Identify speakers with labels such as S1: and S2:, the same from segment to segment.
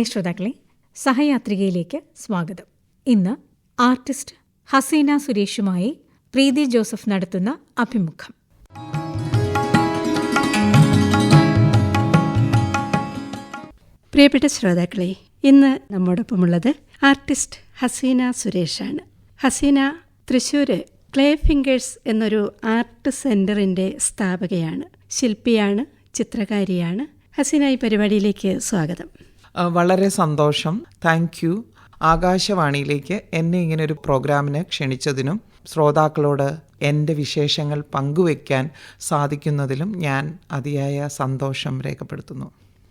S1: പ്രിയ ശ്രോതാക്കളെ സഹയാത്രികയിലേക്ക് സ്വാഗതം. ഇന്ന് ആർട്ടിസ്റ്റ് ഹസീന സുരേഷുമായി പ്രീതി ജോസഫ് നടത്തുന്ന അഭിമുഖം.
S2: പ്രിയപ്പെട്ട ശ്രോതാക്കളെ ഇന്ന് നമ്മോടൊപ്പമുള്ളത് ആർട്ടിസ്റ്റ് ഹസീന സുരേഷാണ്. ഹസീന തൃശ്ശൂർ ക്ലേ ഫിംഗേഴ്സ് എന്നൊരു ആർട്ട് സെന്ററിന്റെ സ്ഥാപകയാണ് ശില്പിയാണ് ചിത്രകാരിയാണ്. ഹസീന ഈ പരിപാടിയിലേക്ക് സ്വാഗതം.
S3: വളരെ സന്തോഷം. താങ്ക് യു ആകാശവാണിയിലേക്ക് എന്നെ ഇങ്ങനെ ഒരു പ്രോഗ്രാമിന് ക്ഷണിച്ചതിനും ശ്രോതാക്കളോട് എന്റെ വിശേഷങ്ങൾ പങ്കുവയ്ക്കാൻ സാധിക്കുന്നതിലും ഞാൻ അതിയായ സന്തോഷം രേഖപ്പെടുത്തുന്നു.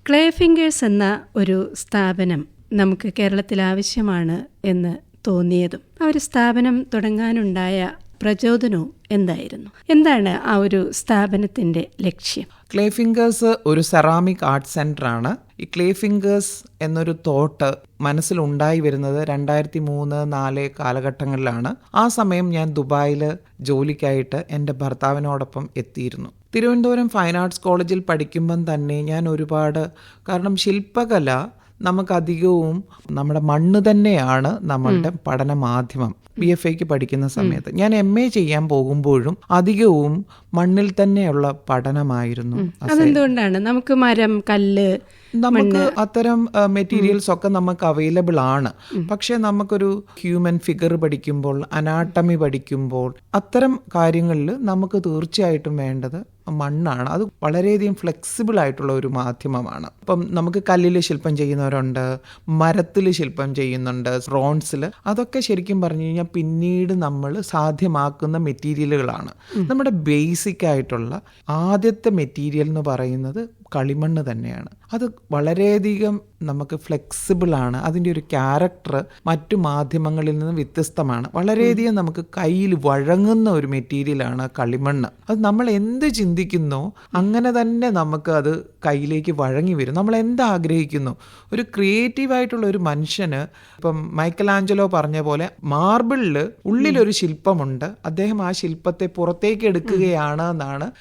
S2: ക്ലേ ഫിംഗേഴ്സ് എന്ന ഒരു സ്ഥാപനം നമുക്ക് കേരളത്തിൽ ആവശ്യമാണ് എന്ന് തോന്നിയതും ആ ഒരു സ്ഥാപനം തുടങ്ങാനുണ്ടായ പ്രചോദനവും എന്തായിരുന്നു? എന്താണ് ആ ഒരു സ്ഥാപനത്തിന്റെ ലക്ഷ്യം?
S3: ക്ലേ ഫിംഗേഴ്സ് ഒരു സെറാമിക് ആർട്ട് സെന്ററാണ് ആണ്. ഈ ക്ലേ ഫിംഗേഴ്സ് എന്നൊരു തോട്ട് മനസ്സിലുണ്ടായി വരുന്നത് രണ്ടായിരത്തി മൂന്ന് നാല് കാലഘട്ടങ്ങളിലാണ്. ആ സമയം ഞാൻ ദുബായിൽ ജോലിക്കായിട്ട് എന്റെ ഭർത്താവിനോടൊപ്പം എത്തിയിരുന്നു. തിരുവനന്തപുരം ഫൈൻ ആർട്സ് കോളേജിൽ പഠിക്കുമ്പം തന്നെ ഞാൻ ഒരുപാട് കാരണം ശില്പകല നമുക്കധികവും നമ്മുടെ മണ്ണ് തന്നെയാണ് നമ്മളുടെ പഠന മാധ്യമം ബി എഫ് എക്ക് പഠിക്കുന്ന സമയത്ത്. ഞാൻ എം എ ചെയ്യാൻ പോകുമ്പോഴും അധികവും മണ്ണിൽ തന്നെയുള്ള പഠനമായിരുന്നു
S2: അതെന്തുകൊണ്ടാണ്? നമുക്ക് മരം കല്ല്
S3: നമുക്ക് അത്തരം മെറ്റീരിയൽസ് ഒക്കെ നമുക്ക് അവൈലബിൾ ആണ്. പക്ഷെ നമുക്കൊരു ഹ്യൂമൻ ഫിഗർ പഠിക്കുമ്പോൾ അനാട്ടമി പഠിക്കുമ്പോൾ അത്തരം കാര്യങ്ങളിൽ നമുക്ക് തീർച്ചയായിട്ടും വേണ്ടത് മണ്ണാണ്. അത് വളരെയധികം ഫ്ലെക്സിബിൾ ആയിട്ടുള്ള ഒരു മാധ്യമമാണ്. ഇപ്പം നമുക്ക് കല്ലിൽ ശില്പം ചെയ്യുന്നവരുണ്ട് മരത്തിൽ ശില്പം ചെയ്യുന്നുണ്ട് റോൺസിൽ അതൊക്കെ ശരിക്കും പറഞ്ഞു കഴിഞ്ഞാൽ പിന്നീട് നമ്മൾ സാധ്യമാക്കുന്ന മെറ്റീരിയലുകളാണ് നമ്മുടെ ബേസിക് ആയിട്ടുള്ള ആദ്യത്തെ മെറ്റീരിയൽ എന്ന് പറയുന്നത് കളിമണ്ണ് തന്നെയാണ്. അത് വളരെയധികം നമുക്ക് ഫ്ലെക്സിബിളാണ് അതിന്റെ ഒരു ക്യാരക്ടർ മറ്റു മാധ്യമങ്ങളിൽ നിന്ന് വ്യത്യസ്തമാണ്. വളരെയധികം നമുക്ക് കയ്യിൽ വഴങ്ങുന്ന ഒരു മെറ്റീരിയലാണ് കളിമണ്ണ്. അത് നമ്മൾ എന്ത് ചിന്തിക്കുന്നോ അങ്ങനെ തന്നെ നമുക്ക് അത് കയ്യിലേക്ക് വഴങ്ങി വരും. നമ്മൾ എന്ത് ആഗ്രഹിക്കുന്നു? ഒരു ക്രിയേറ്റീവായിട്ടുള്ള ഒരു മനുഷ്യന് ഇപ്പം മൈക്കൽ ആഞ്ചലോ പറഞ്ഞ പോലെ മാർബിളിൽ ഉള്ളിലൊരു ശില്പമുണ്ട്. അദ്ദേഹം ആ ശില്പത്തെ പുറത്തേക്ക് എടുക്കുകയാണ് എന്നാണ്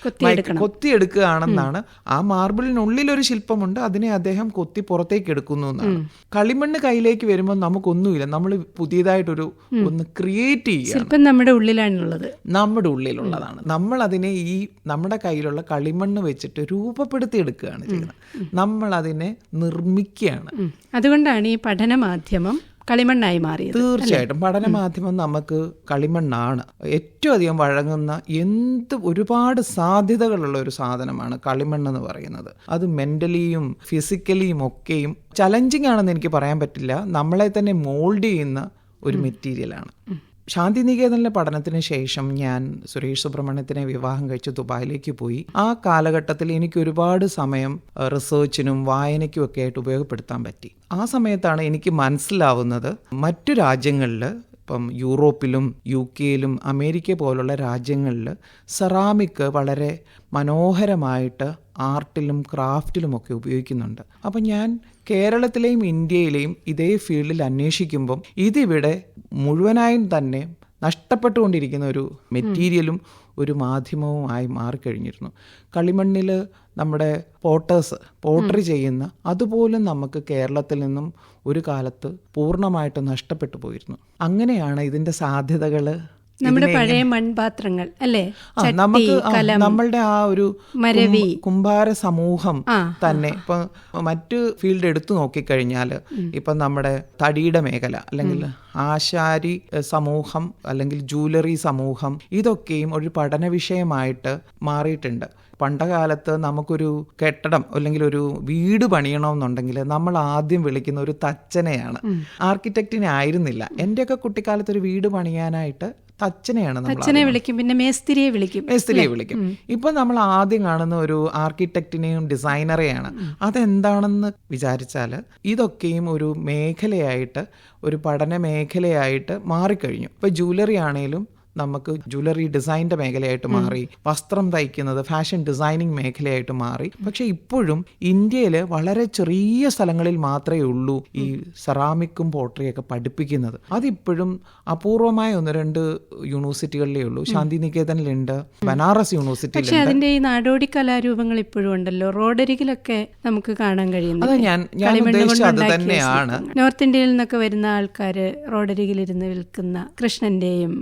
S3: കൊത്തിയെടുക്കുകയാണെന്നാണ് ആ മാർബിളിനുള്ളിൽ ഒരു ശില്പമുണ്ട് അതിനെ അദ്ദേഹം കൊത്തി പുറത്തേക്ക് എടുക്കുന്നു എന്നാണ്. കളിമണ്ണ് കയ്യിലേക്ക് വരുമ്പോൾ നമുക്കൊന്നുമില്ല. നമ്മൾ പുതിയതായിട്ടൊരു ഒന്ന് ക്രിയേറ്റ് ചെയ്യുക
S2: നമ്മുടെ ഉള്ളിലാണുള്ളത്.
S3: നമ്മുടെ ഉള്ളിലുള്ളതാണ്. നമ്മൾ അതിനെ ഈ നമ്മുടെ കയ്യിലുള്ള കളിമണ്ണ് വെച്ചിട്ട് രൂപപ്പെടുത്തി എടുക്കുകയാണ് ചെയ്യുന്നത്. നമ്മൾ അതിനെ നിർമ്മിക്കുകയാണ്.
S2: അതുകൊണ്ടാണ് ഈ പഠന മാധ്യമം കളിമണ്ണായി മാറിയത്
S3: തീർച്ചയായിട്ടും. പഠന മാധ്യമം നമുക്ക് കളിമണ്ണാണ്. ഏറ്റവും അധികം വഴങ്ങുന്ന എന്ത് ഒരുപാട് സാധ്യതകളുള്ള ഒരു സാധനമാണ് കളിമണ്ണ് എന്ന് പറയുന്നത്. അത് മെന്റലിയും ഫിസിക്കലിയും ഒക്കെയും ചലഞ്ചിങ് ആണെന്ന് എനിക്ക് പറയാൻ പറ്റില്ല. നമ്മളെ തന്നെ മോൾഡ് ചെയ്യുന്ന ഒരു മെറ്റീരിയലാണ്. ശാന്തിനികേതനിലെ പഠനത്തിന് ശേഷം ഞാൻ സുരേഷ് സുബ്രഹ്മണ്യത്തിനെ വിവാഹം കഴിച്ച് ദുബായിലേക്ക് പോയി. ആ കാലഘട്ടത്തിൽ എനിക്ക് ഒരുപാട് സമയം റിസേർച്ചിനും വായനയ്ക്കും ഒക്കെ ആയിട്ട് ഉപയോഗപ്പെടുത്താൻ പറ്റി. ആ സമയത്താണ് എനിക്ക് മനസ്സിലാവുന്നത് മറ്റു രാജ്യങ്ങളിൽ ഇപ്പം യൂറോപ്പിലും യു കെയിലും അമേരിക്ക പോലുള്ള രാജ്യങ്ങളിൽ സെറാമിക് വളരെ മനോഹരമായിട്ട് ആർട്ടിലും ക്രാഫ്റ്റിലുമൊക്കെ ഉപയോഗിക്കുന്നുണ്ട്. അപ്പം ഞാൻ കേരളത്തിലെയും ഇന്ത്യയിലെയും ഇതേ ഫീൽഡിൽ അന്വേഷിക്കുമ്പം ഇതിവിടെ മുഴുവനായും തന്നെ നഷ്ടപ്പെട്ടുകൊണ്ടിരിക്കുന്ന ഒരു മെറ്റീരിയലും ഒരു മാധ്യമവുമായി മാറിക്കഴിഞ്ഞിരുന്നു. കളിമണ്ണിൽ നമ്മുടെ പോട്ടേഴ്സ് പോട്ടറി ചെയ്യുന്ന അതുപോലും നമുക്ക് കേരളത്തിൽ നിന്നും ഒരു കാലത്ത് പൂർണമായിട്ട് നഷ്ടപ്പെട്ടു പോയിരുന്നു. അങ്ങനെയാണ് ഇതിന്റെ സാധ്യതകൾ
S2: നമ്മുടെ പഴയ മൺപാത്രങ്ങൾ അല്ലേ?
S3: നമുക്ക് നമ്മളുടെ ആ ഒരു
S2: മരവി.
S3: കുംഭാര സമൂഹം തന്നെ ഇപ്പൊ മറ്റു ഫീൽഡ് എടുത്തു നോക്കിക്കഴിഞ്ഞാൽ ഇപ്പൊ നമ്മുടെ തടിയുടെ മേഖല അല്ലെങ്കിൽ ആശാരി സമൂഹം അല്ലെങ്കിൽ ജൂവലറി സമൂഹം ഇതൊക്കെയും ഒരു പഠന വിഷയമായിട്ട് മാറിയിട്ടുണ്ട്. പണ്ടകാലത്ത് നമുക്കൊരു കെട്ടിടം അല്ലെങ്കിൽ ഒരു വീട് പണിയണമെന്നുണ്ടെങ്കിൽ നമ്മൾ ആദ്യം വിളിക്കുന്ന ഒരു തച്ചനെയാണ്. ആർക്കിടെക്റ്റിനെ ആയിരുന്നില്ല. എന്റെയൊക്കെ കുട്ടിക്കാലത്ത് ഒരു വീട് പണിയാനായിട്ട് തച്ചനെയാണ്
S2: അച്ഛനെ വിളിക്കും പിന്നെ മേസ്തിരിയെ വിളിക്കും
S3: മേസ്തിരിയെ വിളിക്കും. ഇപ്പൊ നമ്മൾ ആദ്യം കാണുന്ന ഒരു ആർക്കിടെക്റ്റിനെയും ഡിസൈനറെയാണ്. അതെന്താണെന്ന് വിചാരിച്ചാൽ ഇതൊക്കെയും ഒരു മേഖലയായിട്ട് ഒരു പഠന മേഖലയായിട്ട് മാറിക്കഴിഞ്ഞു. ഇപ്പൊ ജൂവലറി ആണെങ്കിലും നമുക്ക് ജ്വല്ലറി ഡിസൈന്റെ മേഖലയായിട്ട് മാറി വസ്ത്രം തയ്ക്കുന്നത് ഫാഷൻ ഡിസൈനിങ് മേഖലയായിട്ട് മാറി. പക്ഷെ ഇപ്പോഴും ഇന്ത്യയിൽ വളരെ ചെറിയ സ്ഥലങ്ങളിൽ മാത്രമേ ഉള്ളൂ ഈ സെറാമിക്കും പോട്ടറിയൊക്കെ പഠിപ്പിക്കുന്നത്. അതിപ്പോഴും അപൂർവമായ ഒന്ന് രണ്ട് യൂണിവേഴ്സിറ്റികളിലേ ഉള്ളൂ. ശാന്തിനികേതനിലുണ്ട് ബനാറസ് യൂണിവേഴ്സിറ്റി
S2: പക്ഷേ അതിന്റെ ഈ നാടോടി കലാരൂപങ്ങൾ ഇപ്പോഴും ഉണ്ടല്ലോ. റോഡരികിലൊക്കെ നമുക്ക് കാണാൻ കഴിയുന്നു
S3: അത് ഞാൻ ഞാൻ ഉദ്ദേശിച്ചത് അത് തന്നെയാണ്.
S2: നോർത്ത് ഇന്ത്യയിൽ നിന്നൊക്കെ വരുന്ന ആൾക്കാര് റോഡരികിലിരുന്ന് വിൽക്കുന്ന കൃഷ്ണന്റെയും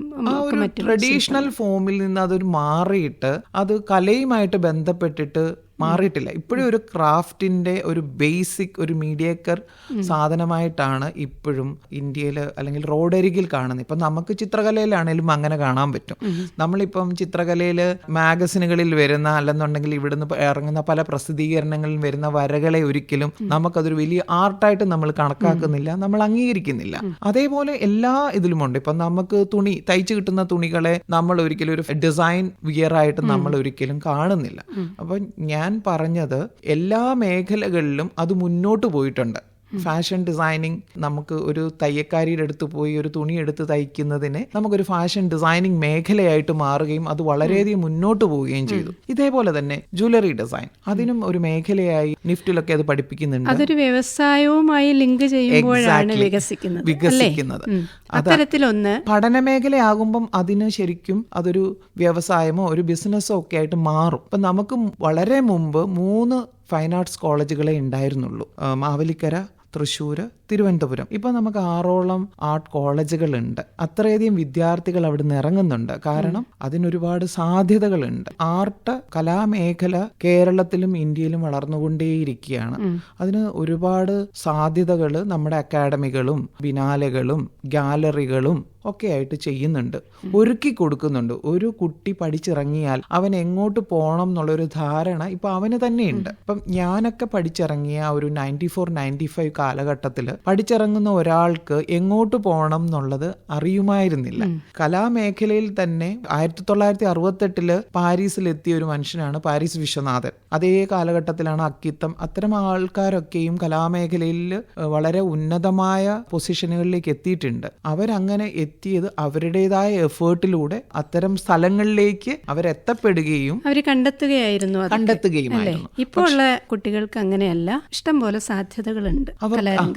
S3: ട്രഡീഷണൽ ഫോമിൽ നിന്ന് അതൊരു മാറിയിട്ട് അത് കലയുമായിട്ട് ബന്ധപ്പെട്ടിട്ട് മാറിയിട്ടില്ല. ഇപ്പോഴും ഒരു ക്രാഫ്റ്റിന്റെ ഒരു ബേസിക് ഒരു മീഡിയക്കർ സാധനമായിട്ടാണ് ഇപ്പോഴും ഇന്ത്യയിൽ അല്ലെങ്കിൽ റോഡരികിൽ കാണുന്നത്. ഇപ്പം നമുക്ക് ചിത്രകലയിലാണേലും അങ്ങനെ കാണാൻ പറ്റും. നമ്മളിപ്പം ചിത്രകലയിൽ മാഗസിനുകളിൽ വരുന്ന അല്ലെന്നുണ്ടെങ്കിൽ ഇവിടുന്ന് ഇറങ്ങുന്ന പല പ്രസിദ്ധീകരണങ്ങളിൽ വരുന്ന വരകളെ ഒരിക്കലും നമുക്കതൊരു വലിയ ആർട്ടായിട്ട് നമ്മൾ കണക്കാക്കുന്നില്ല നമ്മൾ അംഗീകരിക്കുന്നില്ല. അതേപോലെ എല്ലാ ഇതിലുമുണ്ട്. ഇപ്പം നമുക്ക് തുണി തയ്ച്ചു കിട്ടുന്ന തുണികളെ നമ്മൾ ഒരിക്കലും ഒരു ഡിസൈൻ വിയറായിട്ട് നമ്മൾ ഒരിക്കലും കാണുന്നില്ല. അപ്പം ഞാൻ പറഞ്ഞത് എല്ലാ മേഖലകളിലും അത് മുന്നോട്ട് പോയിട്ടുണ്ട്. ഫാഷൻ ഡിസൈനിങ് നമുക്ക് ഒരു തയ്യക്കാരിയുടെ അടുത്ത് പോയി ഒരു തുണി എടുത്ത് തയ്ക്കുന്നതിനെ നമുക്കൊരു ഫാഷൻ ഡിസൈനിങ് മേഖലയായിട്ട് മാറുകയും അത് വളരെയധികം മുന്നോട്ട് പോവുകയും ചെയ്തു ഇതേപോലെ തന്നെ ജ്വല്ലറി ഡിസൈൻ അതിനും ഒരു മേഖലയായി നിഫ്റ്റിലൊക്കെ അത് പഠിപ്പിക്കുന്നുണ്ട്
S2: അതൊരു വ്യവസായവുമായി ലിങ്ക് ചെയ്യുമ്പോഴാണ്. വികസിക്കുന്നത്?
S3: വികസിക്കുന്നത്.
S2: അത്തരത്തിലൊന്ന്
S3: പഠന മേഖലയാകുമ്പം അതിന് ശരിക്കും അതൊരു വ്യവസായമോ ഒരു ബിസിനസ്സോ ഒക്കെ ആയിട്ട് മാറും അപ്പൊ നമുക്ക് വളരെ മുമ്പ് മൂന്ന് ഫൈൻ ആർട്സ് കോളേജുകളെ ഉണ്ടായിരുന്നുള്ളൂ മാവേലിക്കര തൃശ്ശൂർ തിരുവനന്തപുരം. ഇപ്പം നമുക്ക് ആറോളം ആർട്ട് കോളേജുകളുണ്ട്. അത്രയധികം വിദ്യാർത്ഥികൾ അവിടെ നിന്ന് ഇറങ്ങുന്നുണ്ട്. കാരണം അതിനൊരുപാട് സാധ്യതകളുണ്ട്. ആർട്ട് കലാമേഖല കേരളത്തിലും ഇന്ത്യയിലും വളർന്നുകൊണ്ടേയിരിക്കുകയാണ്. അതിന് ഒരുപാട് സാധ്യതകൾ നമ്മുടെ അക്കാഡമികളും ബിനാലകളും ഗാലറികളും ഒക്കെ ആയിട്ട് ചെയ്യുന്നുണ്ട്. ഒരുക്കി കൊടുക്കുന്നുണ്ട്. ഒരു കുട്ടി പഠിച്ചിറങ്ങിയാൽ അവൻ എങ്ങോട്ട് പോകണം എന്നുള്ളൊരു ധാരണ ഇപ്പൊ അവന് തന്നെയുണ്ട്. അപ്പം ഞാനൊക്കെ പഠിച്ചിറങ്ങിയ ആ ഒരു നയന്റി ഫോർ നയന്റി ഫൈവ് കാലഘട്ടത്തിൽ പഠിച്ചിറങ്ങുന്ന ഒരാൾക്ക് എങ്ങോട്ട് പോകണം എന്നുള്ളത് അറിയുമായിരുന്നില്ല. കലാമേഖലയിൽ തന്നെ ആയിരത്തി തൊള്ളായിരത്തി അറുപത്തെട്ടിൽ പാരീസിലെത്തിയ ഒരു മനുഷ്യനാണ് പാരീസ് വിശ്വനാഥൻ. അതേ കാലഘട്ടത്തിലാണ് അക്കിത്തം അത്തരം ആൾക്കാരൊക്കെയും കലാമേഖലയിൽ വളരെ ഉന്നതമായ പൊസിഷനുകളിലേക്ക് എത്തിയിട്ടുണ്ട്. അവരങ്ങനെ എത്തിയത് അവരുടേതായ എഫേർട്ടിലൂടെ അത്തരം സ്ഥലങ്ങളിലേക്ക് അവരെത്തപ്പെടുകയും
S2: അവർ കണ്ടെത്തുകയായിരുന്നു കണ്ടെത്തുകയും
S3: കണ്ടെത്തുകയുമായിരുന്നു.
S2: ഇപ്പോൾ ഉള്ള കുട്ടികൾക്ക് അങ്ങനെയല്ല. ഇഷ്ടം പോലെ സാധ്യതകളുണ്ട്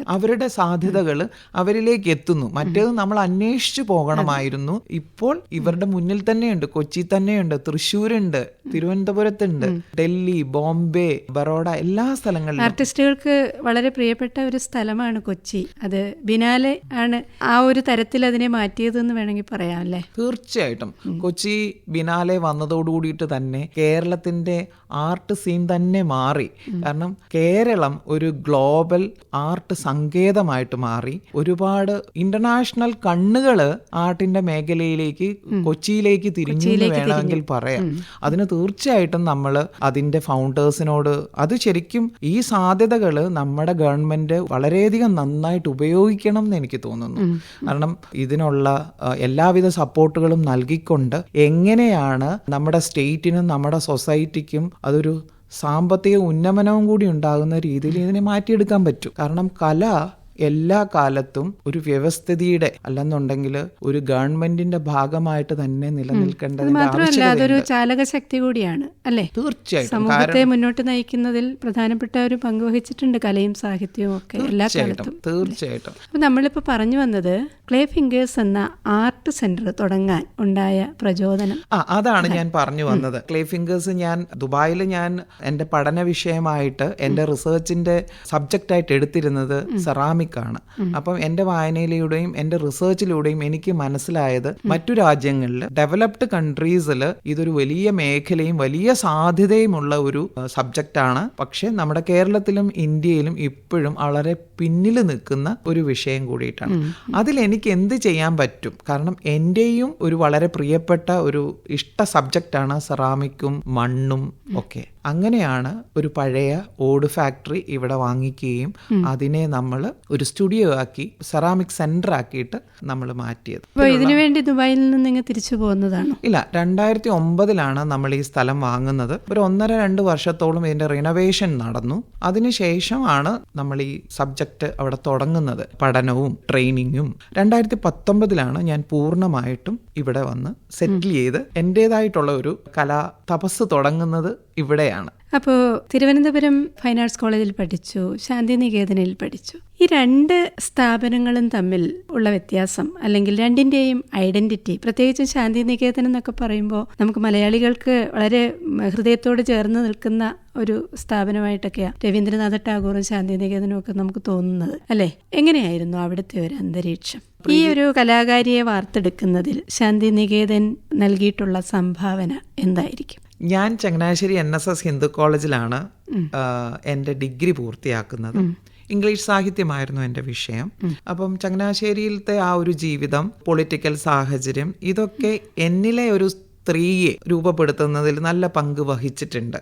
S3: അവരുടെ സാധ്യതകൾ അവരിലേക്ക് എത്തുന്നു. മറ്റേത് നമ്മൾ അന്വേഷിച്ചു പോകണമായിരുന്നു. ഇപ്പോൾ ഇവരുടെ മുന്നിൽ തന്നെയുണ്ട്. കൊച്ചി തന്നെയുണ്ട്. തൃശ്ശൂരുണ്ട്. തിരുവനന്തപുരത്തുണ്ട്. ഡൽഹി ബോംബെ ബറോഡ എല്ലാ സ്ഥലങ്ങളിലും.
S2: ആർട്ടിസ്റ്റുകൾക്ക് വളരെ പ്രിയപ്പെട്ട ഒരു സ്ഥലമാണ് കൊച്ചി. അത് ബിനാലെ ആണ്. ആ ഒരു തരത്തിൽ അതിനെ മാറ്റിയതെന്ന് വേണമെങ്കിൽ പറയാം അല്ലേ?
S3: തീർച്ചയായിട്ടും. കൊച്ചി ബിനാലെ വന്നതോടുകൂടിയിട്ട് തന്നെ കേരളത്തിന്റെ ആർട്ട് സീൻ തന്നെ മാറി. കാരണം കേരളം ഒരു ഗ്ലോബൽ ആർട്ട് സങ്കേതമായിട്ട് മാറി. ഒരുപാട് ഇന്റർനാഷണൽ കണ്ണുകൾ ആർട്ടിന്റെ മേഖലയിലേക്ക് കൊച്ചിയിലേക്ക് തിരിഞ്ഞു വേണമെങ്കിൽ പറയാം. അതിന് തീർച്ചയായിട്ടും നമ്മൾ അതിന്റെ ഫൗണ്ടേഴ്സിനോട് അത് ശരിക്കും ഈ സാധ്യതകൾ നമ്മുടെ ഗവൺമെന്റ് വളരെയധികം നന്നായിട്ട് ഉപയോഗിക്കണം എന്ന് എനിക്ക് തോന്നുന്നു. കാരണം ഇതിനുള്ള ആ, എല്ലാവിധ സപ്പോർട്ടുകളും നൽകിക്കൊണ്ട് എങ്ങനെയാണ് നമ്മുടെ സ്റ്റേറ്റിനും നമ്മുടെ സൊസൈറ്റിക്കും അതൊരു സാമ്പത്തിക ഉന്നമനവും കൂടി ഉണ്ടാകുന്ന രീതിയിൽ ഇതിനെ മാറ്റിയെടുക്കാൻ പറ്റും. കാരണം കല എല്ലാ കാലത്തും ഒരു വ്യവസ്ഥിതിയുടെ അല്ലെന്നുണ്ടെങ്കിൽ ഒരു ഗവൺമെന്റിന്റെ ഭാഗമായിട്ട് തന്നെ
S2: നിലനിൽക്കേണ്ടത്
S3: നിലനിൽക്കേണ്ടതിന്റെ
S2: ചാലകശക്തി കൂടിയാണ് അല്ലേ?
S3: തീർച്ചയായിട്ടും.
S2: സമൂഹത്തെ മുന്നോട്ട് നയിക്കുന്നതിൽ പ്രധാനപ്പെട്ട ഒരു പങ്ക് വഹിച്ചിട്ടുണ്ട് കലയും സാഹിത്യവും ഒക്കെ എല്ലാ
S3: തീർച്ചയായിട്ടും
S2: കാലത്തും
S3: തീർച്ചയായിട്ടും.
S2: അപ്പൊ നമ്മളിപ്പോ പറഞ്ഞു വന്നത് ക്ലേ ഫിംഗേഴ്സ് എന്ന ആർട്ട് സെന്റർ തുടങ്ങാൻ ഉണ്ടായ പ്രചോദനം.
S3: ആ അതാണ് ഞാൻ പറഞ്ഞു വന്നത്. ക്ലേ ഫിംഗേഴ്സ് ഞാൻ ദുബായിൽ ഞാൻ എന്റെ പഠന വിഷയമായിട്ട് എന്റെ റിസർച്ചിന്റെ സബ്ജക്റ്റ് ആയിട്ട് എടുത്തിരുന്നത് സെറാമിക് ആണ് അപ്പം എന്റെ വായനയിലൂടെയും എന്റെ റിസർച്ചിലൂടെയും എനിക്ക് മനസ്സിലായത് മറ്റു രാജ്യങ്ങളിൽ ഡെവലപ്ഡ് കൺട്രീസിൽ ഇതൊരു വലിയ മേഖലയും വലിയ സാധ്യതയുമുള്ള ഒരു സബ്ജക്റ്റ് ആണ് പക്ഷെ നമ്മുടെ കേരളത്തിലും ഇന്ത്യയിലും ഇപ്പോഴും വളരെ പിന്നിൽ നിൽക്കുന്ന ഒരു വിഷയം കൂടിയിട്ടാണ്. അതിൽ എനിക്ക് എന്ത് ചെയ്യാൻ പറ്റും? കാരണം എന്റെയും ഒരു വളരെ പ്രിയപ്പെട്ട ഒരു ഇഷ്ട സബ്ജക്റ്റാണ് സെറാമിക്കും മണ്ണും ഒക്കെ. അങ്ങനെയാണ് ഒരു പഴയ ഓട് ഫാക്ടറി ഇവിടെ വാങ്ങിക്കുകയും അതിനെ നമ്മൾ ഒരു സ്റ്റുഡിയോ ആക്കി സെറാമിക് സെന്റർ ആക്കിയിട്ട് നമ്മൾ മാറ്റിയത്.
S2: ഇതിനു വേണ്ടി ദുബായിൽ നിന്ന് നിങ്ങൾ തിരിച്ചു പോകുന്നതാണ്?
S3: ഇല്ല രണ്ടായിരത്തി ഒമ്പതിലാണ് നമ്മൾ ഈ സ്ഥലം വാങ്ങുന്നത്. ഒരു ഒന്നര രണ്ട് വർഷത്തോളം ഇതിന്റെ റിനോവേഷൻ നടന്നു. അതിനുശേഷമാണ് നമ്മൾ ഈ സബ്ജക്റ്റ് അവിടെ തുടങ്ങുന്നത്. പഠനവും ട്രെയിനിങ്ങും രണ്ടായിരത്തി പത്തൊമ്പതിലാണ് ഞാൻ പൂർണമായിട്ടും ഇവിടെ വന്ന് സെറ്റിൽ ചെയ്ത് എന്റെതായിട്ടുള്ള ഒരു കലാ തപസ് തുടങ്ങുന്നത് ഇവിടെയാണ്.
S2: അപ്പോൾ തിരുവനന്തപുരം ഫൈൻ ആർട്സ് കോളേജിൽ പഠിച്ചു ശാന്തിനികേതനയിൽ പഠിച്ചു. ഈ രണ്ട് സ്ഥാപനങ്ങളും തമ്മിൽ ഉള്ള വ്യത്യാസം അല്ലെങ്കിൽ രണ്ടിന്റെയും ഐഡന്റിറ്റി പ്രത്യേകിച്ച് ശാന്തിനികേതൻ എന്നൊക്കെ പറയുമ്പോൾ നമുക്ക് മലയാളികൾക്ക് വളരെ ഹൃദയത്തോട് ചേർന്ന് നിൽക്കുന്ന ഒരു സ്ഥാപനമായിട്ടൊക്കെയാണ് രവീന്ദ്രനാഥ ടാഗോറും ശാന്തിനികേതനും ഒക്കെ നമുക്ക് തോന്നുന്നത് അല്ലേ? എങ്ങനെയായിരുന്നു അവിടുത്തെ ഒരു അന്തരീക്ഷം? ഈ ഒരു കലാകാരിയെ വാർത്തെടുക്കുന്നതിൽ ശാന്തിനികേതൻ നൽകിയിട്ടുള്ള സംഭാവന എന്തായിരിക്കും?
S3: ഞാൻ Changanassery N S S Hindu കോളേജിലാണ് എന്റെ ഡിഗ്രി പൂർത്തിയാക്കുന്നത്. ഇംഗ്ലീഷ് സാഹിത്യമായിരുന്നു എന്റെ വിഷയം. അപ്പം ചങ്ങനാശ്ശേരിയിലത്തെ ആ ഒരു ജീവിതം പൊളിറ്റിക്കൽ സാഹചര്യം ഇതൊക്കെ എന്നിലെ ഒരു സ്ത്രീയെ രൂപപ്പെടുത്തുന്നതിൽ നല്ല പങ്ക് വഹിച്ചിട്ടുണ്ട്.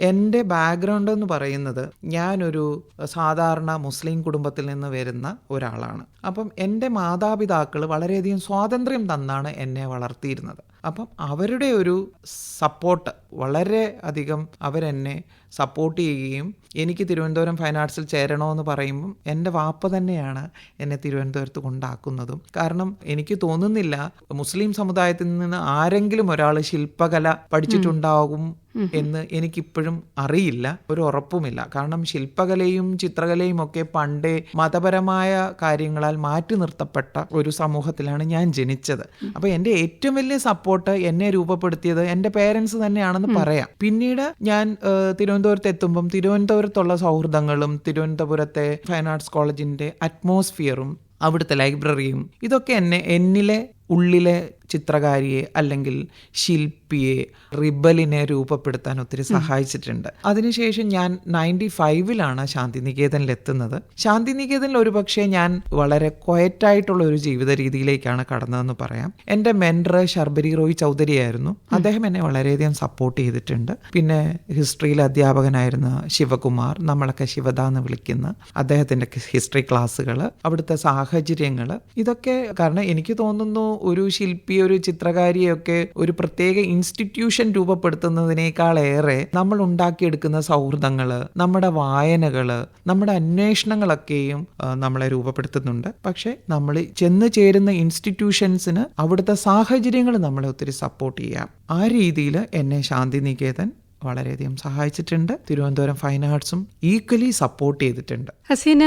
S3: എന്റെ ബാക്ക്ഗ്രൗണ്ട് എന്ന് പറയുന്നത് ഞാനൊരു സാധാരണ മുസ്ലിം കുടുംബത്തിൽ നിന്ന് വരുന്ന ഒരാളാണ്. അപ്പം എന്റെ മാതാപിതാക്കൾ വളരെയധികം സ്വാതന്ത്ര്യം തന്നാണ് എന്നെ വളർത്തിയിരുന്നത്. അപ്പം അവരുടെ ഒരു സപ്പോർട്ട് വളരെ അധികം അവരെന്നെ സപ്പോർട്ട് ചെയ്യുകയും എനിക്ക് തിരുവനന്തപുരം ഫൈൻ ആർട്സിൽ ചേരണമെന്ന് പറയുമ്പം എന്റെ വാപ്പ തന്നെയാണ് എന്നെ തിരുവനന്തപുരത്ത് കൊണ്ടാക്കുന്നതും. കാരണം എനിക്ക് തോന്നുന്നില്ല മുസ്ലിം സമുദായത്തിൽ നിന്ന് ആരെങ്കിലും ഒരാൾ ശില്പകല പഠിച്ചിട്ടുണ്ടാകും എന്ന് എനിക്കിപ്പോഴും അറിയില്ല. ഒരു ഉറപ്പുമില്ല. കാരണം ശില്പകലയും ചിത്രകലയും ഒക്കെ പണ്ടേ മതപരമായ കാര്യങ്ങളാൽ മാറ്റി നിർത്തപ്പെട്ട ഒരു സമൂഹത്തിലാണ് ഞാൻ ജനിച്ചത്. അപ്പൊ എന്റെ ഏറ്റവും വലിയ സപ്പോർട്ട് എന്നെ രൂപപ്പെടുത്തിയത് എന്റെ പേരൻസ് തന്നെയാണെന്ന് പറയാം. പിന്നീട് ഞാൻ ഏഹ്, തിരുവനന്തപുരത്ത് എത്തുമ്പം തിരുവനന്തപുരത്തുള്ള സൗഹൃദങ്ങളും തിരുവനന്തപുരത്തെ ഫൈൻ ആർട്സ് കോളേജിന്റെ അറ്റ്മോസ്ഫിയറും അവിടുത്തെ ലൈബ്രറിയും ഇതൊക്കെ എന്നെ എന്നിലെ ഉള്ളിലെ ചിത്രകാരിയെ അല്ലെങ്കിൽ ശില്പിയെ റിബലിനെ രൂപപ്പെടുത്താൻ ഒത്തിരി സഹായിച്ചിട്ടുണ്ട്. അതിനുശേഷം ഞാൻ നയന്റി ഫൈവിലാണ് ശാന്തിനികേതനിൽ എത്തുന്നത് ശാന്തിനികേതനിൽ ഒരു പക്ഷേ ഞാൻ വളരെ ക്വയറ്റായിട്ടുള്ള ഒരു ജീവിത രീതിയിലേക്കാണ് കടന്നതെന്ന് പറയാം. എന്റെ മെൻഡർ ശർബരി റോയ് ചൗധരി ആയിരുന്നു അദ്ദേഹം എന്നെ വളരെയധികം സപ്പോർട്ട് ചെയ്തിട്ടുണ്ട്. പിന്നെ ഹിസ്റ്ററിയിൽ അധ്യാപകനായിരുന്ന ശിവകുമാർ നമ്മളൊക്കെ ശിവദ എന്ന് വിളിക്കുന്ന അദ്ദേഹത്തിന്റെ ഹിസ്റ്ററി ക്ലാസ്സുകൾ അവിടുത്തെ സാഹചര്യങ്ങൾ ഇതൊക്കെ കാരണം എനിക്ക് തോന്നുന്നു ഒരു ശില്പി ഒരു ചിത്രകാരിയൊക്കെ ഒരു പ്രത്യേക ഇൻസ്റ്റിറ്റ്യൂഷൻ രൂപപ്പെടുത്തുന്നതിനേക്കാളേറെ നമ്മൾ ഉണ്ടാക്കിയെടുക്കുന്ന സൗഹൃദങ്ങൾ നമ്മുടെ വായനകൾ നമ്മുടെ അന്വേഷണങ്ങളൊക്കെയും നമ്മളെ രൂപപ്പെടുത്തുന്നുണ്ട്. പക്ഷെ നമ്മൾ ചെന്ന് ചേരുന്ന ഇൻസ്റ്റിറ്റ്യൂഷൻസിന് അവിടുത്തെ സാഹചര്യങ്ങൾ നമ്മളെ ഒത്തിരി സപ്പോർട്ട് ചെയ്യാം. ആ രീതിയിൽ എന്നെ ശാന്തിനികേതൻ വളരെയധികം സഹായിച്ചിട്ടുണ്ട്. തിരുവനന്തപുരം ഫൈൻ ആർട്സും ഈക്വലി സപ്പോർട്ട് ചെയ്തിട്ടുണ്ട്.
S2: ഹസീന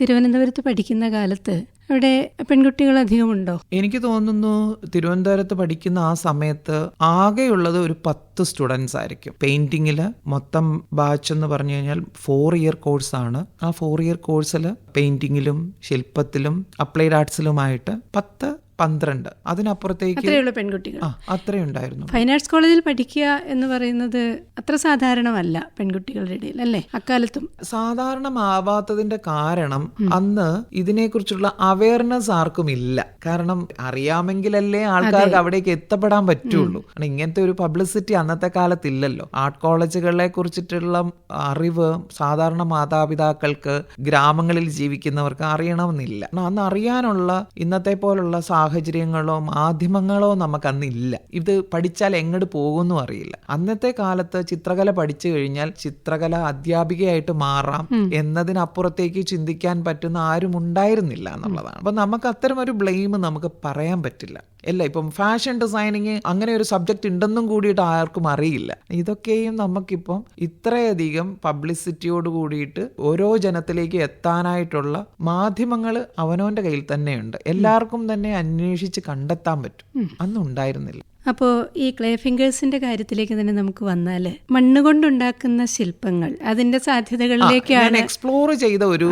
S2: തിരുവനന്തപുരത്ത് പഠിക്കുന്ന കാലത്ത് അവിടെ പെൺകുട്ടികൾ അധികമുണ്ടോ?
S3: എനിക്ക് തോന്നുന്നു തിരുവനന്തപുരത്ത് പഠിക്കുന്ന ആ സമയത്ത് ആകെയുള്ളത് ഒരു പത്ത് സ്റ്റുഡൻസ് ആയിരിക്കും. പെയിന്റിങ്ങിൽ മൊത്തം ബാച്ച് എന്ന് പറഞ്ഞു കഴിഞ്ഞാൽ ഫോർ ഇയർ കോഴ്സ് ആണ്. ആ ഫോർ ഇയർ കോഴ്സിൽ പെയിന്റിങ്ങിലും ശില്പത്തിലും അപ്ലൈഡ് ആർട്സിലുമായിട്ട് പത്ത് പന്ത്രണ്ട് അതിനപ്പുറത്തേക്ക്
S2: പെൺകുട്ടികൾ.
S3: അത്രേ ഉണ്ടായിരുന്നു.
S2: ഫൈൻ ആർട്സ് കോളേജിൽ പഠിക്കുക എന്ന് പറയുന്നത് അത്ര സാധാരണമല്ല പെൺകുട്ടികളുടെ ഇടയിൽ അല്ലേ? അക്കാലത്തും.
S3: സാധാരണമാവാത്തതിന്റെ കാരണം അന്ന് ഇതിനെക്കുറിച്ചുള്ള അവയർനെസ് ആർക്കും ഇല്ല. കാരണം അറിയാമെങ്കിലല്ലേ ആൾക്കാർക്ക് അവിടേക്ക് എത്തപ്പെടാൻ പറ്റുള്ളൂ. കാരണം ഇങ്ങനത്തെ ഒരു പബ്ലിസിറ്റി അന്നത്തെ കാലത്ത് ഇല്ലല്ലോ ആർട്ട് കോളേജുകളെ കുറിച്ചിട്ടുള്ള അറിവ് സാധാരണ മാതാപിതാക്കൾക്ക് ഗ്രാമങ്ങളിൽ ജീവിക്കുന്നവർക്ക് അറിയണമെന്നില്ല. അന്ന് അറിയാനുള്ള ഇന്നത്തെ പോലുള്ള സാഹചര്യങ്ങളോ മാധ്യമങ്ങളോ നമുക്ക് അന്ന് ഇല്ല ഇത് പഠിച്ചാൽ എങ്ങോട്ട് പോകുന്നു അറിയില്ല. അന്നത്തെ കാലത്ത് ചിത്രകല പഠിച്ചു കഴിഞ്ഞാൽ ചിത്രകല അധ്യാപികയായിട്ട് മാറാം എന്നതിനപ്പുറത്തേക്ക് ചിന്തിക്കാൻ പറ്റുന്ന ആരും ഉണ്ടായിരുന്നില്ല എന്നുള്ളതാണ്. അപ്പൊ നമുക്ക് അത്തരം ഒരു ബ്ലെയിം നമുക്ക് പറയാൻ പറ്റില്ല. അല്ല ഇപ്പം ഫാഷൻ ഡിസൈനിങ് അങ്ങനെ ഒരു സബ്ജക്റ്റ് ഉണ്ടെന്നും കൂടിയിട്ട് ആർക്കും അറിയില്ല. ഇതൊക്കെയും നമുക്കിപ്പം ഇത്രയധികം പബ്ലിസിറ്റിയോട് കൂടിയിട്ട് ഓരോ ജനത്തിലേക്ക് എത്താനായിട്ടുള്ള മാധ്യമങ്ങൾ അവനോന്റെ കയ്യിൽ തന്നെയുണ്ട്. എല്ലാവർക്കും തന്നെ അന്വേഷിച്ച് കണ്ടെത്താൻ പറ്റും. അന്ന് ഉണ്ടായിരുന്നില്ല.
S2: അപ്പോൾ ഈ ക്ലേ ഫിംഗേഴ്സിന്റെ കാര്യത്തിലേക്ക് തന്നെ നമുക്ക് വന്നാൽ മണ്ണ് കൊണ്ടുണ്ടാക്കുന്ന ശില്പങ്ങൾ അതിന്റെ സാധ്യതകളിലേക്കാണ്
S3: എക്സ്പ്ലോർ ചെയ്ത ഒരു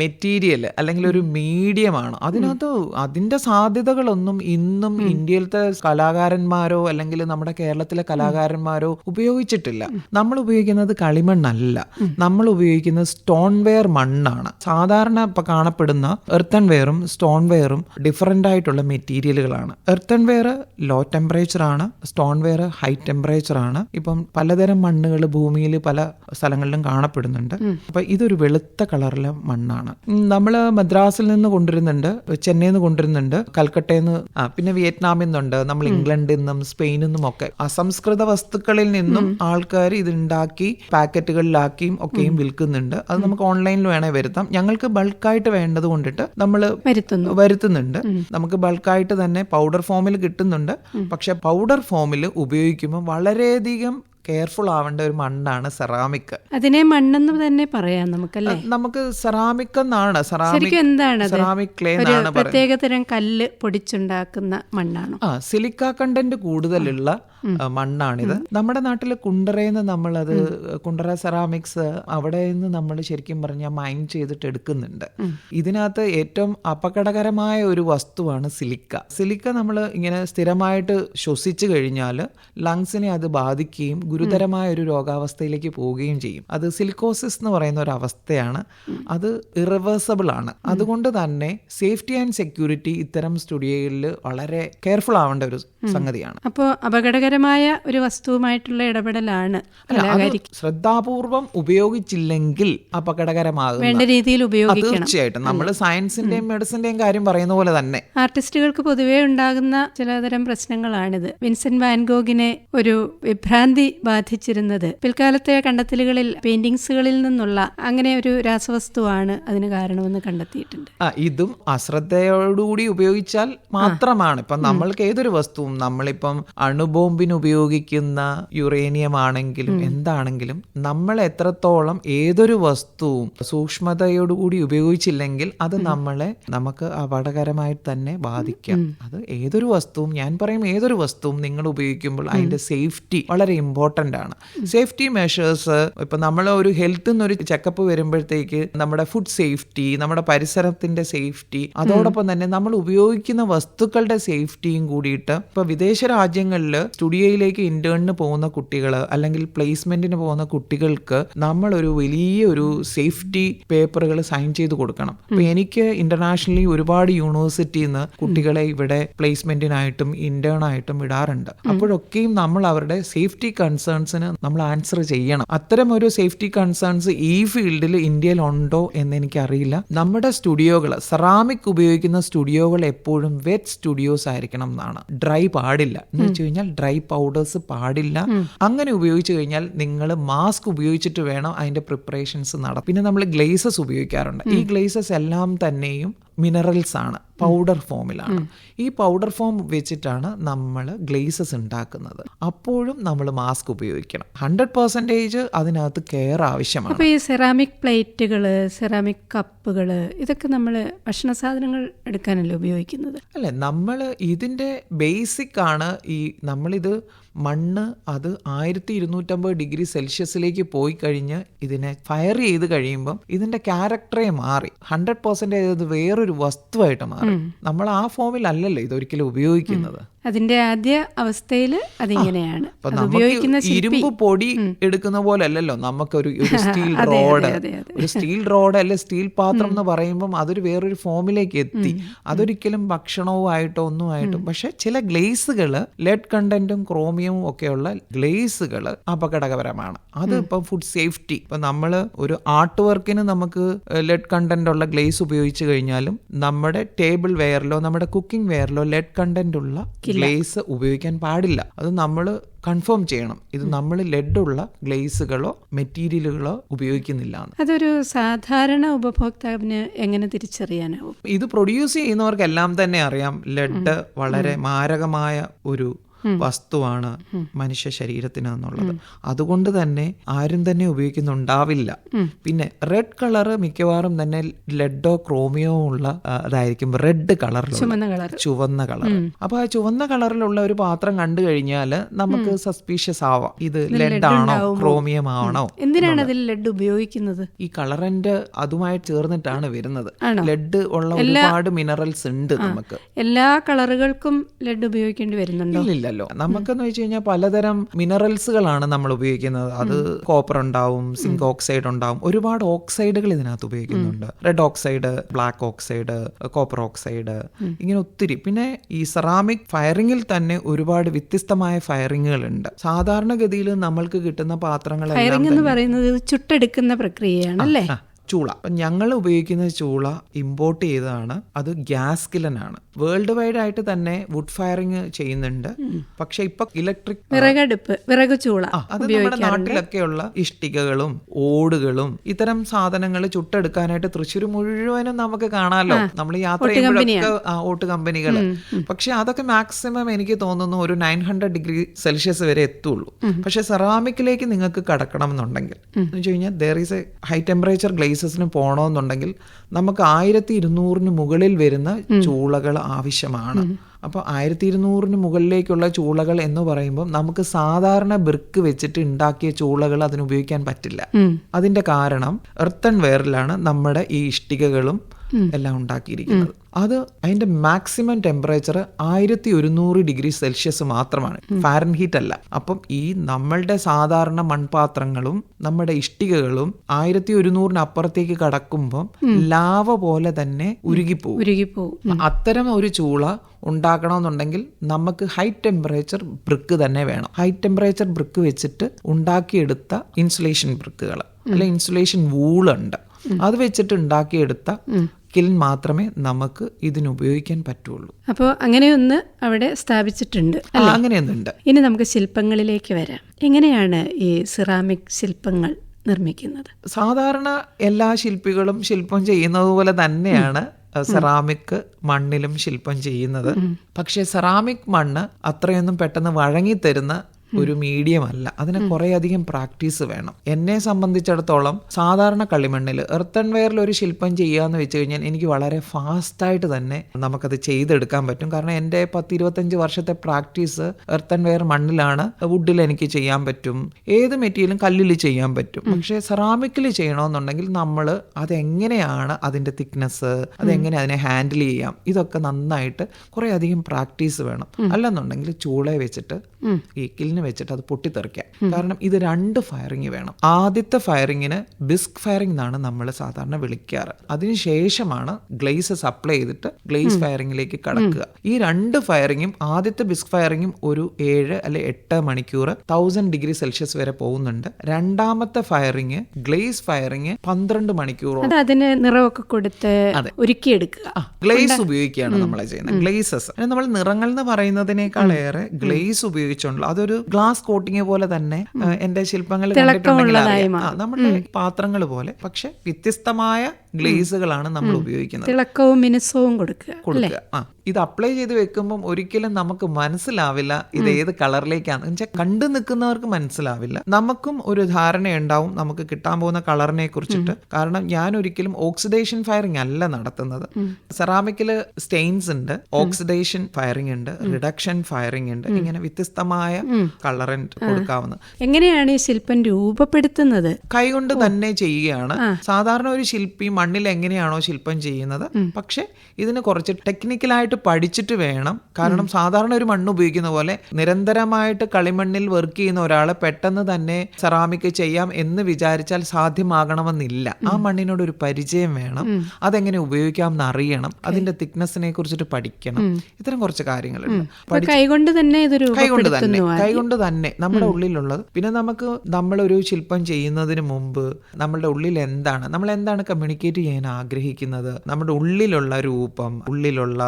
S3: മെറ്റീരിയൽ അല്ലെങ്കിൽ ഒരു മീഡിയമാണ് അതിനകത്ത് അതിന്റെ സാധ്യതകളൊന്നും ഇന്നും ഇന്ത്യയിലത്തെ കലാകാരന്മാരോ അല്ലെങ്കിൽ നമ്മുടെ കേരളത്തിലെ കലാകാരന്മാരോ ഉപയോഗിച്ചിട്ടില്ല. നമ്മൾ ഉപയോഗിക്കുന്നത് കളിമണ്ണല്ല. നമ്മൾ ഉപയോഗിക്കുന്നത് സ്റ്റോൺ വെയർ മണ്ണാണ്. സാധാരണ ഇപ്പൊ കാണപ്പെടുന്ന എർത്തൺ വെയറും സ്റ്റോൺ വെയറും ഡിഫറെന്റ് ആയിട്ടുള്ള മെറ്റീരിയലുകളാണ്. എർത്തൺ വെയർ ലോ ടെമ്പറേച്ചർ ആണ് സ്റ്റോൺ വെയർ ഹൈ ടെമ്പറേച്ചർ ആണ്. ഇപ്പം പലതരം മണ്ണുകൾ ഭൂമിയിൽ പല സ്ഥലങ്ങളിലും കാണപ്പെടുന്നുണ്ട്. അപ്പൊ ഇതൊരു വെളുത്ത കളറിലെ മണ്ണാണ്. നമ്മൾ മദ്രാസിൽ നിന്ന് കൊണ്ടുവരുന്നുണ്ട് ചെന്നൈയിൽ നിന്ന് കൊണ്ടുവരുന്നുണ്ട് കൽക്കട്ടയിൽ നിന്ന് ആ പിന്നെ വിയറ്റ്നാമിൽ നിന്നുണ്ട് നമ്മൾ ഇംഗ്ലണ്ടിൽ നിന്നും സ്പെയിനിൽ നിന്നും ഒക്കെ. അസംസ്കൃത വസ്തുക്കളിൽ നിന്നും ആൾക്കാർ ഇതുണ്ടാക്കി പാക്കറ്റുകളിലാക്കിയും ഒക്കെയും വിൽക്കുന്നുണ്ട്. അത് നമുക്ക് ഓൺലൈനിൽ വേണേ വരുത്താം. ഞങ്ങൾക്ക് ബൾക്കായിട്ട് വേണ്ടത് കൊണ്ടിട്ട് നമ്മൾ വരുത്തുന്നുണ്ട്. നമുക്ക് ബൾക്കായിട്ട് തന്നെ പൗഡർ ഫോമിൽ കിട്ടുന്നുണ്ട്. പക്ഷെ പൗഡർ ഫോമിൽ ഉപയോഗിക്കുമ്പോൾ വളരെയധികം കെയർഫുൾ ആവേണ്ട ഒരു മണ്ണാണ് സെറാമിക്
S2: അതിനെ മണ്ണെന്ന് തന്നെ പറയാം നമുക്കല്ലേ?
S3: നമുക്ക് സെറാമിക് എന്നാണ്. സെറാമിക്
S2: എന്താണ്
S3: സെറാമിക് ക്ലേ എന്നാണ്
S2: പ്രത്യേക തരം കല്ല് പൊടിച്ചുണ്ടാക്കുന്ന മണ്ണാണ്?
S3: ആ സിലിക്ക കണ്ടന്റ് കൂടുതലുള്ള മണ്ണാണിത്. നമ്മുടെ നാട്ടിൽ കുണ്ടറയെന്ന് നമ്മളത് കുണ്ടറ സെറാമിക്സ് അവിടെ നിന്ന് നമ്മൾ ശരിക്കും പറഞ്ഞാൽ മൈൻ ചെയ്തിട്ട് എടുക്കുന്നുണ്ട്. ഇതിനകത്ത് ഏറ്റവും അപകടകരമായ ഒരു വസ്തുവാണ് സിലിക്ക. സിലിക്ക നമ്മൾ ഇങ്ങനെ സ്ഥിരമായിട്ട് ശ്വസിച്ചു കഴിഞ്ഞാൽ ലങ്സിനെ അത് ബാധിക്കുകയും ഗുരുതരമായ ഒരു രോഗാവസ്ഥയിലേക്ക് പോവുകയും ചെയ്യും. അത് സിലിക്കോസിസ് എന്ന് പറയുന്ന ഒരു അവസ്ഥയാണ്. അത് ഇറിവേഴ്സബിൾ ആണ്. അതുകൊണ്ട് തന്നെ സേഫ്റ്റി ആൻഡ് സെക്യൂരിറ്റി ഇത്തരം സ്റ്റുഡിയോയിൽ വളരെ കെയർഫുൾ ആവേണ്ട ഒരു സംഗതിയാണ്.
S2: അപ്പോൾ അപകടകരമായ ഒരു വസ്തുവുമായിട്ടുള്ള ഇടപെടലാണ്
S3: ശ്രദ്ധാപൂർവം ഉപയോഗിച്ചില്ലെങ്കിൽ അപകടകരമാകും
S2: വേണ്ട രീതിയിൽ ഉപയോഗിക്കണം.
S3: തീർച്ചയായിട്ടും. നമ്മൾ സയൻസിന്റെയും മെഡിസിന്റെയും കാര്യം പറയുന്ന പോലെ തന്നെ.
S2: ആർട്ടിസ്റ്റുകൾക്ക് പൊതുവെ ഉണ്ടാകുന്ന ചിലതരം പ്രശ്നങ്ങളാണിത്. വിൻസെന്റ് വാൻഗോഗിനെ ഒരു വിഭ്രാന്തി ബാധിച്ചിരുന്നത്. പിൽക്കാലത്തെ കണ്ടെത്തലുകളിൽ പെയിന്റിങ്സുകളിൽ നിന്നുള്ള അങ്ങനെ ഒരു രാസവസ്തുവാണ് അതിന് കാരണമെന്ന് കണ്ടെത്തിയിട്ടുണ്ട്.
S3: ഇതും അശ്രദ്ധയോടുകൂടി ഉപയോഗിച്ചാൽ മാത്രമാണ്. ഇപ്പം നമ്മൾക്ക് ഏതൊരു വസ്തുവും നമ്മളിപ്പം അണുബോംബിന് ഉപയോഗിക്കുന്ന യുറേനിയം ആണെങ്കിലും എന്താണെങ്കിലും നമ്മൾ എത്രത്തോളം ഏതൊരു വസ്തുവും സൂക്ഷ്മതയോടുകൂടി ഉപയോഗിച്ചില്ലെങ്കിൽ അത് നമ്മളെ നമുക്ക് അപകടകരമായിട്ട് തന്നെ ബാധിക്കാം. അത് ഏതൊരു വസ്തുവും ഞാൻ പറയും ഏതൊരു വസ്തുവും നിങ്ങൾ ഉപയോഗിക്കുമ്പോൾ അതിന്റെ സേഫ്റ്റി വളരെ ഇമ്പോർട്ടന്റ് ആണ്. സേഫ്റ്റി മെഷേഴ്സ് ഇപ്പൊ നമ്മൾ ഒരു ഹെൽത്ത് എന്നൊരു ചെക്കപ്പ് വരുമ്പോഴത്തേക്ക് നമ്മുടെ ഫുഡ് സേഫ്റ്റി നമ്മുടെ പരിസരത്തിന്റെ സേഫ്റ്റി അതോടൊപ്പം തന്നെ നമ്മൾ ഉപയോഗിക്കുന്ന വസ്തുക്കളുടെ സേഫ്റ്റിയും കൂടിയിട്ട് ഇപ്പൊ വിദേശ രാജ്യങ്ങളിൽ സ്റ്റുഡിയോയിലേക്ക് ഇന്റേണിന് പോകുന്ന കുട്ടികൾ അല്ലെങ്കിൽ പ്ലേസ്മെന്റിന് പോകുന്ന കുട്ടികൾക്ക് നമ്മളൊരു ഒരു വലിയ ഒരു സേഫ്റ്റി പേപ്പറുകൾ സൈൻ ചെയ്ത് കൊടുക്കണം. അപ്പോൾ എനിക്ക് ഇന്റർനാഷണലി ഒരുപാട് യൂണിവേഴ്സിറ്റിയിൽ നിന്ന് കുട്ടികളെ ഇവിടെ പ്ലേസ്മെന്റിനായിട്ടും ഇന്റേൺ ആയിട്ടും വിടാറുണ്ട് അപ്പോഴൊക്കെയും നമ്മൾ അവരുടെ സേഫ്റ്റി കൺസേൺസിന് നമ്മൾ ആൻസർ ചെയ്യണം. അത്തരം ഒരു സേഫ്റ്റി കൺസേൺസ് ഈ ഫീൽഡിൽ ഇന്ത്യയിൽ ഉണ്ടോ എന്ന് എനിക്കറിയില്ല. നമ്മുടെ സ്റ്റുഡിയോകൾ സെറാമിക് ഉപയോഗിക്കുന്ന സ്റ്റുഡിയോകൾ എപ്പോഴും വെറ്റ് സ്റ്റുഡിയോസ് ആയിരിക്കണം എന്നാണ്. ഡ്രൈ പാടില്ല. എന്ന് വെച്ച് കഴിഞ്ഞാൽ ഡ്രൈ പൗഡേഴ്സ് പാടില്ല. അങ്ങനെ ഉപയോഗിച്ച് കഴിഞ്ഞാൽ നിങ്ങൾ മാസ്ക് ഉപയോഗിച്ചിട്ട് വേണം അതിന്റെ പ്രിപ്പറേഷൻസ് നടത്തും പിന്നെ നമ്മൾ ഗ്ലേസസ് ഉപയോഗിക്കാറുണ്ട്. ഈ ഗ്ലേസസ് എല്ലാം തന്നെയും മിനറൽസ് ആണ് പൗഡർ ഫോമിലാണ് ഈ പൗഡർ ഫോം വെച്ചിട്ടാണ് നമ്മൾ ഗ്ലേസസ് ഉണ്ടാക്കുന്നത്. അപ്പോഴും നമ്മൾ മാസ്ക് ഉപയോഗിക്കണം. ഹൺഡ്രഡ് പെർസെന്റേജ് അതിനകത്ത് കെയർ ആവശ്യമാണ്.
S2: അപ്പോൾ ഈ സെറാമിക് പ്ലേറ്റുകൾ സെറാമിക് കപ്പുകൾ ഇതൊക്കെ നമ്മൾ ഭക്ഷണ സാധനങ്ങൾ എടുക്കാനല്ലേ ഉപയോഗിക്കുന്നത്?
S3: അല്ലെ നമ്മൾ ഇതിന്റെ ബേസിക് ആണ് ഈ നമ്മളിത് മണ്ണ് അത് ആയിരത്തി ഇരുന്നൂറ്റമ്പത് ഡിഗ്രി സെൽഷ്യസിലേക്ക് പോയി കഴിഞ്ഞ് ഇതിനെ ഫയർ ചെയ്ത് കഴിയുമ്പം ഇതിന്റെ ക്യാരക്ടറെ മാറി. ഹൺഡ്രഡ് പെർസെന്റേജ് ഇത് വേറൊരു വസ്തുവായിട്ട് മാറി. നമ്മൾ ആ ഫോമിൽ അല്ലല്ലോ ഇതൊരിക്കലും ഉപയോഗിക്കുന്നത്.
S2: അതിന്റെ ആദ്യ അവസ്ഥയിൽ അതിങ്ങനെയാണ്. ഉപയോഗിക്കുന്ന
S3: ഇരുമ്പ് പൊടി എടുക്കുന്ന പോലെ അല്ലല്ലോ നമുക്കൊരു ഒരു സ്റ്റീൽ റോഡ്. ഒരു സ്റ്റീൽ റോഡ് അല്ലെ സ്റ്റീൽ പാത്രം എന്ന് പറയുമ്പം അതൊരു വേറൊരു ഫോമിലേക്ക് എത്തി. അതൊരിക്കലും ഭക്ഷണവുമായിട്ടോ ഒന്നും ആയിട്ടും പക്ഷെ ചില ഗ്ലേസുകൾ ലെഡ് കണ്ടന്റും ക്രോമിയവും ഒക്കെയുള്ള ഗ്ലേസുകൾ അപകടകരമാണ്. അത് ഇപ്പം ഫുഡ് സേഫ്റ്റി. ഇപ്പൊ നമ്മൾ ഒരു ആർട്ട് വർക്കിന് നമുക്ക് ലെഡ് കണ്ടന്റ് ഉള്ള ഗ്ലേസ് ഉപയോഗിച്ച് കഴിഞ്ഞാലും നമ്മുടെ ടേബിൾ വെയറിലോ നമ്മുടെ കുക്കിംഗ് വെയറിലോ ലെഡ് കണ്ടന്റ് ഉള്ള ഗ്ലേസ് ഉപയോഗിക്കാൻ പാടില്ല. അത് നമ്മൾ കൺഫേം ചെയ്യണം. ഇത് നമ്മൾ ലെഡുള്ള ഗ്ലേസുകളോ മെറ്റീരിയലുകളോ ഉപയോഗിക്കുന്നില്ല
S2: അതൊരു സാധാരണ ഉപഭോക്താവിന് എങ്ങനെ തിരിച്ചറിയാനാവും?
S3: ഇത് പ്രൊഡ്യൂസ് ചെയ്യുന്നവർക്കെല്ലാം തന്നെ അറിയാം. ലെഡ് വളരെ മാരകമായ ഒരു വസ്തുവാണ് മനുഷ്യ ശരീരത്തിന് എന്നുള്ളത്. അതുകൊണ്ട് തന്നെ ആരും തന്നെ ഉപയോഗിക്കുന്നുണ്ടാവില്ല. പിന്നെ റെഡ് കളറ് മിക്കവാറും തന്നെ ലെഡോ ക്രോമിയോ ഉള്ള അതായിരിക്കും റെഡ് കളറിലുള്ള
S2: കളർ
S3: ചുവന്ന കളർ അപ്പൊ ആ ചുവന്ന കളറിലുള്ള ഒരു പാത്രം കണ്ടു കഴിഞ്ഞാൽ നമുക്ക് സസ്പീഷ്യസ് ആവാം. ഇത് ലെഡ് ആണോ ക്രോമിയം ആണോ
S2: എന്തിനാണ് അതിൽ ലെഡ് ഉപയോഗിക്കുന്നത്?
S3: ഈ കളറിന്റെ അതുമായി ചേർന്നിട്ടാണ് വരുന്നത്? ലെഡ് ഉള്ള ഒരുപാട് മിനറൽസ് ഉണ്ട് നമുക്ക്.
S2: എല്ലാ കളറുകൾക്കും ലെഡ് ഉപയോഗിക്കേണ്ടി വരുന്നുണ്ടോ?
S3: ഇല്ലില്ല. ഇല്ലല്ലോ. നമുക്കെന്ന് വെച്ച് കഴിഞ്ഞാൽ പലതരം മിനറൽസുകളാണ് നമ്മൾ ഉപയോഗിക്കുന്നത്. അത് കോപ്പർ ഉണ്ടാവും സിങ്ക് ഓക്സൈഡ് ഉണ്ടാവും. ഒരുപാട് ഓക്സൈഡുകൾ ഇതിനകത്ത് ഉപയോഗിക്കുന്നുണ്ട്. Red oxide black oxide copper oxide ഇങ്ങനെ ഒത്തിരി. പിന്നെ ഈ സെറാമിക് ഫയറിംഗിൽ തന്നെ ഒരുപാട് വ്യത്യസ്തമായ ഫയറിംഗുകൾ ഉണ്ട് സാധാരണഗതിയിൽ നമ്മൾക്ക് കിട്ടുന്ന പാത്രങ്ങൾ
S2: ഫയറിംഗ് എന്ന് പറയുന്നത് ചുട്ടെടുക്കുന്ന പ്രക്രിയയാണ് അല്ലേ?
S3: ചൂള. ഞങ്ങൾ ഉപയോഗിക്കുന്ന ചൂള ഇമ്പോർട്ട് ചെയ്തതാണ്. അത് ഗ്യാസ് കിലനാണ്. വേൾഡ് വൈഡ് ആയിട്ട് തന്നെ വുഡ് ഫയറിങ് ചെയ്യുന്നുണ്ട്. പക്ഷെ ഇപ്പൊ ഇലക്ട്രിക്
S2: വിറകടുപ്പ് വിറക് ചൂള
S3: അത് നമ്മുടെ നാട്ടിലൊക്കെയുള്ള ഇഷ്ടികകളും ഓടുകളും ഇത്തരം സാധനങ്ങൾ ചുട്ടെടുക്കാനായിട്ട് തൃശ്ശൂർ മുഴുവനും നമുക്ക് കാണാമല്ലോ നമ്മൾ യാത്ര ചെയ്യുമ്പോഴൊക്കെ ഓട്ട് കമ്പനികൾ. പക്ഷെ അതൊക്കെ മാക്സിമം എനിക്ക് തോന്നുന്നു ഒരു നയൻ ഹൺഡ്രഡ് ഡിഗ്രി സെൽഷ്യസ് വരെ എത്തുള്ളൂ. പക്ഷെ സെറാമിക്കിലേക്ക് നിങ്ങൾക്ക് കടക്കണം എന്നുണ്ടെങ്കിൽ എന്ന് വെച്ച് കഴിഞ്ഞാൽ there is a high temperature ഗ്ലേസസിന് പോകണമെന്നുണ്ടെങ്കിൽ നമുക്ക് ആയിരത്തി ഇരുന്നൂറിന് മുകളിൽ വരുന്ന ചൂളകൾ ആവശ്യമാണ്. അപ്പോൾ ആയിരത്തി ഇരുന്നൂറിന് മുകളിലേക്കുള്ള ചൂളകൾ എന്ന് പറയുമ്പോൾ നമുക്ക് സാധാരണ ബ്രിക്ക് വെച്ചിട്ട് ഉണ്ടാക്കിയ ചൂളകൾ അതിന് ഉപയോഗിക്കാൻ പറ്റില്ല. അതിന്റെ കാരണം എർത്തൺ വെയറിലാണ് നമ്മുടെ ഈ ഇഷ്ടികകളും എല്ലാം ഉണ്ടാക്കിയിരിക്കുന്നത്. അത് അതിന്റെ മാക്സിമം ടെമ്പറേച്ചർ ആയിരത്തി ഒരുന്നൂറ് ഡിഗ്രി സെൽഷ്യസ് മാത്രമാണ്. ഫാരൻ ഹീറ്റ് അല്ല. അപ്പം ഈ നമ്മളുടെ സാധാരണ മൺപാത്രങ്ങളും നമ്മുടെ ഇഷ്ടികകളും ആയിരത്തി ഒരുന്നൂറിന് അപ്പുറത്തേക്ക് കടക്കുമ്പോൾ ലാവ പോലെ തന്നെ ഉരുകിപ്പോകും
S2: ഉരുകിപ്പോവും.
S3: അത്തരം ഒരു ചൂള ഉണ്ടാക്കണമെന്നുണ്ടെങ്കിൽ നമുക്ക് ഹൈ ടെമ്പറേച്ചർ ബ്രിക്ക് തന്നെ വേണം. ഹൈ ടെമ്പറേച്ചർ ബ്രിക്ക് വെച്ചിട്ട് ഉണ്ടാക്കിയെടുത്ത ഇൻസുലേഷൻ ബ്രിക്കുകൾ അല്ലെ ഇൻസുലേഷൻ വൂളുണ്ട് അത് വെച്ചിട്ട് ഉണ്ടാക്കിയെടുത്ത കിൽ മാത്രമേ നമുക്ക് ഇതിന് ഉപയോഗിക്കാൻ പറ്റുള്ളൂ.
S2: അപ്പോൾ അങ്ങനെയൊന്ന് അവിടെ സ്ഥാപിച്ചിട്ടുണ്ട്
S3: അങ്ങനെയൊന്നുണ്ട്.
S2: ഇനി നമുക്ക് ശില്പങ്ങളിലേക്ക് വരാം. എങ്ങനെയാണ് ഈ സിറാമിക് ശില്പങ്ങൾ നിർമ്മിക്കുന്നത്?
S3: സാധാരണ എല്ലാ ശില്പികളും ശില്പം ചെയ്യുന്നത് പോലെ തന്നെയാണ് സെറാമിക് മണ്ണിലും ശില്പം ചെയ്യുന്നത്. പക്ഷെ സെറാമിക് മണ്ണ് അത്രയൊന്നും പെട്ടെന്ന് വഴങ്ങിത്തരുന്ന ഒരു മീഡിയം അല്ല. അതിന് കുറേയധികം പ്രാക്ടീസ് വേണം. എന്നെ സംബന്ധിച്ചിടത്തോളം സാധാരണ കളിമണ്ണിൽ എർത്തൺ വെയറിൽ ഒരു ശില്പം ചെയ്യാന്ന് വെച്ച് കഴിഞ്ഞാൽ എനിക്ക് വളരെ ഫാസ്റ്റായിട്ട് തന്നെ നമുക്കത് ചെയ്തെടുക്കാൻ പറ്റും. കാരണം എന്റെ പത്ത് ഇരുപത്തഞ്ച് വർഷത്തെ പ്രാക്ടീസ് എർത്തൺ വെയർ മണ്ണിലാണ്. വുഡിൽ എനിക്ക് ചെയ്യാൻ പറ്റും. ഏത് മെറ്റീരിയലും കല്ലിൽ ചെയ്യാൻ പറ്റും. പക്ഷെ സെറാമിക്കിൽ ചെയ്യണമെന്നുണ്ടെങ്കിൽ നമ്മൾ അതെങ്ങനെയാണ് അതിന്റെ തിക്നെസ് അതെങ്ങനെ അതിനെ ഹാൻഡിൽ ചെയ്യാം? ഇതൊക്കെ നന്നായിട്ട് കുറേ അധികം പ്രാക്ടീസ് വേണം അല്ലെന്നുണ്ടെങ്കിൽ ചൂളെ വെച്ചിട്ട് ഈ കില്ലിന് വെച്ചിട്ട് അത് പൊട്ടിത്തെറിക്കാം. കാരണം ഇത് രണ്ട് ഫയറിംഗ് വേണം. ആദ്യത്തെ ഫയറിങ്ങിന് ബിസ്ക് ഫയറിംഗ് എന്നാണ് നമ്മൾ സാധാരണ വിളിക്കാറ്. അതിനുശേഷമാണ് ഗ്ലേസ് സപ്ലൈ ചെയ്തിട്ട് ഗ്ലേസ് ഫയറിംഗിലേക്ക് കടക്കുക. ഈ രണ്ട് ഫയറിംഗും ആദ്യത്തെ ബിസ്ക് ഫയറിംഗും ഒരു ഏഴ് അല്ലെ എട്ട് മണിക്കൂർ തൗസൻഡ് ഡിഗ്രി സെൽഷ്യസ് വരെ പോകുന്നുണ്ട്. രണ്ടാമത്തെ ഫയറിംഗ് ഗ്ലേസ് ഫയറിങ് പന്ത്രണ്ട് മണിക്കൂറോളം
S2: അത് അതിന് നിറമൊക്കെ കൊടുത്ത് ഒരുക്കിയെടുക്കുക
S3: ഗ്ലേസ് ഉപയോഗിക്കുകയാണ് നമ്മളെ ചെയ്യുന്നത്. ഗ്ലേസസ്. നമ്മൾ നിറങ്ങൾ എന്ന് പറയുന്നതിനേക്കാൾ ഏറെ ഗ്ലേസ് ഉപയോഗിച്ചുള്ള അതൊരു ഗ്ലാസ് കോട്ടിങ് പോലെ തന്നെ എന്റെ എന്റെ ശില്പങ്ങൾ കണ്ടിട്ടുണ്ടെങ്കിൽ നമ്മുടെ പാത്രങ്ങൾ പോലെ. പക്ഷെ വ്യത്യസ്തമായ ഗ്ലേസുകളാണ് നമ്മൾ ഉപയോഗിക്കുന്നത്.
S2: തിളക്കവും മിനുസവും കൊടുക്കുക
S3: കൊടുക്കുക. ആ ഇത് അപ്ലൈ ചെയ്ത് വെക്കുമ്പം ഒരിക്കലും നമുക്ക് മനസ്സിലാവില്ല ഇത് ഏത് കളറിലേക്കാണ്. വെച്ചാൽ കണ്ടു നിൽക്കുന്നവർക്ക് മനസ്സിലാവില്ല. നമുക്കും ഒരു ധാരണയുണ്ടാവും നമുക്ക് കിട്ടാൻ പോകുന്ന കളറിനെ കുറിച്ചിട്ട്. കാരണം ഞാൻ ഒരിക്കലും ഓക്സിഡേഷൻ ഫയറിംഗ് അല്ല നടത്തുന്നത്. സെറാമിക്കിൽ സ്റ്റെയിൻസ് ഉണ്ട് ഓക്സിഡേഷൻ ഫയറിംഗ് ഉണ്ട് റിഡക്ഷൻ ഫയറിംഗ് ഉണ്ട്. ഇങ്ങനെ വ്യത്യസ്തമായ കളർ കൊടുക്കാവുന്ന.
S2: എങ്ങനെയാണ് ഈ ശില്പം രൂപപ്പെടുത്തുന്നത്?
S3: കൈകൊണ്ട് തന്നെ ചെയ്യുകയാണ്. സാധാരണ ഒരു ശില്പി മണ്ണിൽ എങ്ങനെയാണോ ശില്പം ചെയ്യുന്നത്. പക്ഷെ ഇതിന് കുറച്ച് ടെക്നിക്കലായിട്ട് പഠിച്ചിട്ട് വേണം. കാരണം സാധാരണ ഒരു മണ്ണ് ഉപയോഗിക്കുന്ന പോലെ നിരന്തരമായിട്ട് കളിമണ്ണിൽ വർക്ക് ചെയ്യുന്ന ഒരാളെ പെട്ടെന്ന് തന്നെ സെറാമിക് ചെയ്യാം എന്ന് വിചാരിച്ചാൽ സാധ്യമാകണമെന്നില്ല. ആ മണ്ണിനോട് ഒരു പരിചയം വേണം. അതെങ്ങനെ ഉപയോഗിക്കാം എന്ന് അറിയണം അതിന്റെ തിക്നെസ്സിനെ കുറിച്ചിട്ട് പഠിക്കണം. ഇത്തരം കുറച്ച് കാര്യങ്ങളുണ്ട്.
S2: കൈകൊണ്ട് തന്നെ
S3: കൈകൊണ്ട് തന്നെ. കൈകൊണ്ട് തന്നെ നമ്മുടെ ഉള്ളിലുള്ളത്. പിന്നെ നമുക്ക് നമ്മളൊരു ശില്പം ചെയ്യുന്നതിന് മുമ്പ് നമ്മളുടെ ഉള്ളിൽ എന്താണ്? നമ്മൾ എന്താണ് കമ്മ്യൂണിക്കേറ്റ് ചെയ്യാൻ ആഗ്രഹിക്കുന്നത് നമ്മുടെ ഉള്ളിലുള്ള രൂപം ഉള്ളിലുള്ള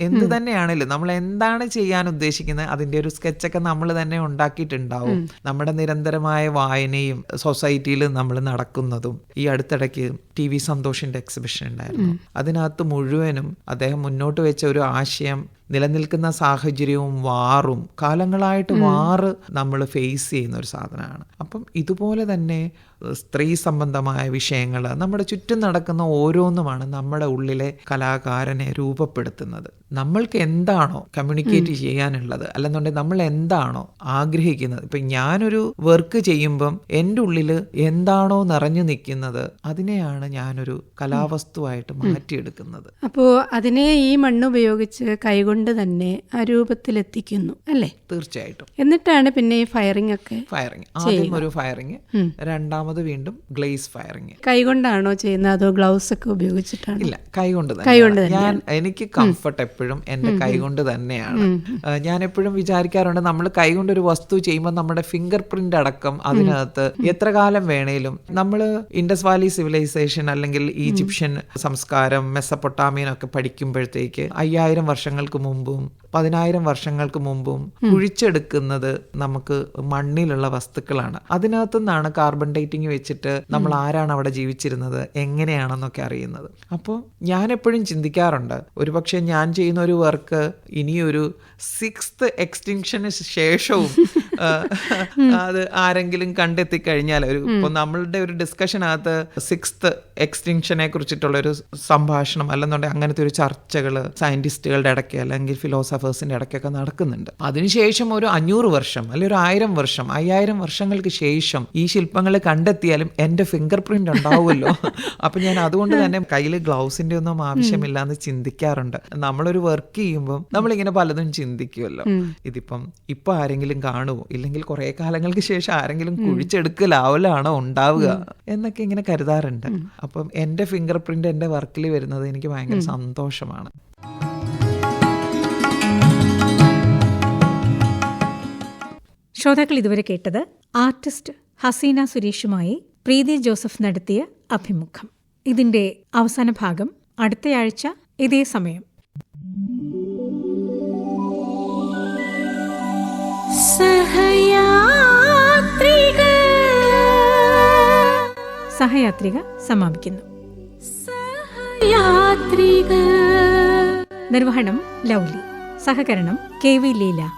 S3: എന്ത് തന്നെയാണെങ്കിലും നമ്മൾ എന്താണ് ചെയ്യാൻ ഉദ്ദേശിക്കുന്നത് അതിന്റെ ഒരു സ്കെച്ചൊക്കെ നമ്മൾ തന്നെ ഉണ്ടാക്കിയിട്ടുണ്ടാവും. നമ്മുടെ നിരന്തരമായ വായനയും സൊസൈറ്റിയിൽ നമ്മൾ നടക്കുന്നതും ഈ അടുത്തിടയ്ക്ക് ടി വി സന്തോഷിന്റെ എക്സിബിഷൻ ഉണ്ടായിരുന്നു. അതിനകത്ത് മുഴുവനും അദ്ദേഹം മുന്നോട്ട് വെച്ച ഒരു ആശയം നിലനിൽക്കുന്ന സാഹചര്യവും വാറും കാലങ്ങളായിട്ട് വാറ് നമ്മൾ ഫേസ് ചെയ്യുന്ന ഒരു സാധനമാണ്. അപ്പം ഇതുപോലെ തന്നെ സ്ത്രീ സംബന്ധമായ വിഷയങ്ങൾ നമ്മുടെ ചുറ്റും നടക്കുന്ന ഓരോന്നുമാണ് നമ്മുടെ ഉള്ളിലെ കലാകാരനെ രൂപപ്പെടുത്തുന്നത്. നമ്മൾക്ക് എന്താണോ കമ്മ്യൂണിക്കേറ്റ് ചെയ്യാനുള്ളത് അല്ലെന്നുണ്ടെങ്കിൽ നമ്മൾ എന്താണോ ആഗ്രഹിക്കുന്നത്. ഇപ്പം ഞാനൊരു വർക്ക് ചെയ്യുമ്പം എന്റെ ഉള്ളിൽ എന്താണോ നിറഞ്ഞു നിൽക്കുന്നത് അതിനെയാണ് ഞാനൊരു കലാവസ്തുവായിട്ട് മാറ്റിയെടുക്കുന്നത്.
S2: അപ്പോൾ അതിനെ ഈ മണ്ണ് ഉപയോഗിച്ച് കൈകൊണ്ട് കൈകൊണ്ട് തന്നെ ആ രൂപത്തിലെത്തിക്കുന്നു അല്ലേ?
S3: തീർച്ചയായിട്ടും.
S2: എന്നിട്ടാണ് പിന്നെ ഈ ഫയറിംഗ് ഒക്കെ
S3: ഫയറിംഗ് ആദ്യം ഒരു ഫയറിങ് രണ്ടാമത് വീണ്ടും ഗ്ലേസ് ഫയറിങ്
S2: കൈകൊണ്ടാണോ ചെയ്യുന്നത്? അതോ ഗ്ലൗസ് ഒക്കെ ഉപയോഗിച്ചിട്ടാണ്?
S3: ഇല്ല കൈകൊണ്ട്
S2: കൈകൊണ്ട്
S3: ഞാൻ എനിക്ക് കംഫർട്ട് എപ്പോഴും എന്റെ കൈകൊണ്ട് തന്നെയാണ്. ഞാൻ എപ്പോഴും വിചാരിക്കാറുണ്ട് നമ്മൾ കൈകൊണ്ട് ഒരു വസ്തു ചെയ്യുമ്പോൾ നമ്മുടെ ഫിംഗർ പ്രിന്റ് അടക്കം അതിനകത്ത് എത്ര കാലം വേണേലും നമ്മൾ ഇൻഡസ് വാലി സിവിലൈസേഷൻ അല്ലെങ്കിൽ ഈജിപ്ഷ്യൻ സംസ്കാരം മെസ്സപ്പൊട്ടാമിയൻ ഒക്കെ പഠിക്കുമ്പോഴത്തേക്ക് അയ്യായിരം വർഷങ്ങൾക്ക് മുമ്പും പതിനായിരം വർഷങ്ങൾക്ക് മുമ്പും കുഴിച്ചെടുക്കുന്നത് നമുക്ക് മണ്ണിലുള്ള വസ്തുക്കളാണ്. അതിനകത്തു നിന്നാണ് കാർബൺ ഡേറ്റിംഗ് വെച്ചിട്ട് നമ്മൾ ആരാണ് അവിടെ ജീവിച്ചിരുന്നത് എങ്ങനെയാണെന്നൊക്കെ അറിയുന്നത്. അപ്പോൾ ഞാൻ എപ്പോഴും ചിന്തിക്കാറുണ്ട് ഒരുപക്ഷെ ഞാൻ ചെയ്യുന്ന ഒരു വർക്ക് ഇനിയൊരു സിക്സ്ത് എക്സ്റ്റിങ്ഷന് ശേഷവും അത് ആരെങ്കിലും കണ്ടെത്തി കഴിഞ്ഞാൽ ഒരു ഇപ്പൊ നമ്മളുടെ ഒരു ഡിസ്കഷനകത്ത് സിക്സ്ത് എക്സ്റ്റിങ്ഷനെ കുറിച്ചിട്ടുള്ള ഒരു സംഭാഷണം അല്ലെന്നുണ്ടെങ്കിൽ അങ്ങനത്തെ ഒരു ചർച്ചകൾ സയന്റിസ്റ്റുകളുടെ ഇടയ്ക്ക് അല്ലെങ്കിൽ ഫിലോസഫേഴ്സിന്റെ ഇടയ്ക്കൊക്കെ നടക്കുന്നുണ്ട്. അതിനുശേഷം ഒരു അഞ്ഞൂറ് വർഷം അല്ലെങ്കിൽ ഒരു ആയിരം വർഷം അയ്യായിരം വർഷങ്ങൾക്ക് ശേഷം ഈ ശില്പങ്ങൾ കണ്ടെത്തിയാലും എന്റെ ഫിംഗർ പ്രിന്റ് ഉണ്ടാവുമല്ലോ. അപ്പൊ ഞാൻ അതുകൊണ്ട് തന്നെ കയ്യിൽ ഗ്ലൗസിന്റെ ഒന്നും ആവശ്യമില്ല എന്ന് ചിന്തിക്കാറുണ്ട്. നമ്മളൊരു വർക്ക് ചെയ്യുമ്പോൾ നമ്മളിങ്ങനെ പലതും ചിന്തിക്കുമല്ലോ. ഇതിപ്പം ഇപ്പൊ ആരെങ്കിലും കാണുമോ ഇല്ലെങ്കിൽ കുറെ കാലങ്ങൾക്ക് ശേഷം ആരെങ്കിലും കുഴിച്ചെടുക്കലാവലാണോ ഉണ്ടാവുക എന്നൊക്കെ ഇങ്ങനെ കരുതാറുണ്ട്. അപ്പം എന്റെ ഫിംഗർ പ്രിന്റ് എന്റെ വർക്കിൽ വരുന്നത് എനിക്ക് ഭയങ്കര സന്തോഷമാണ്.
S1: ശ്രോതാക്കൾ ഇതുവരെ കേട്ടത് ആർട്ടിസ്റ്റ് ഹസീന സുരേഷുമായി പ്രീതി ജോസഫ് നടത്തിയ അഭിമുഖം. ഇതിന്റെ അവസാന ഭാഗം അടുത്തയാഴ്ച ഇതേ സമയം. സഹയാത്രിക. സമാപിക്കുന്നു. നിർവഹണം ലൗലി. സഹകരണം കെ വി ലീല.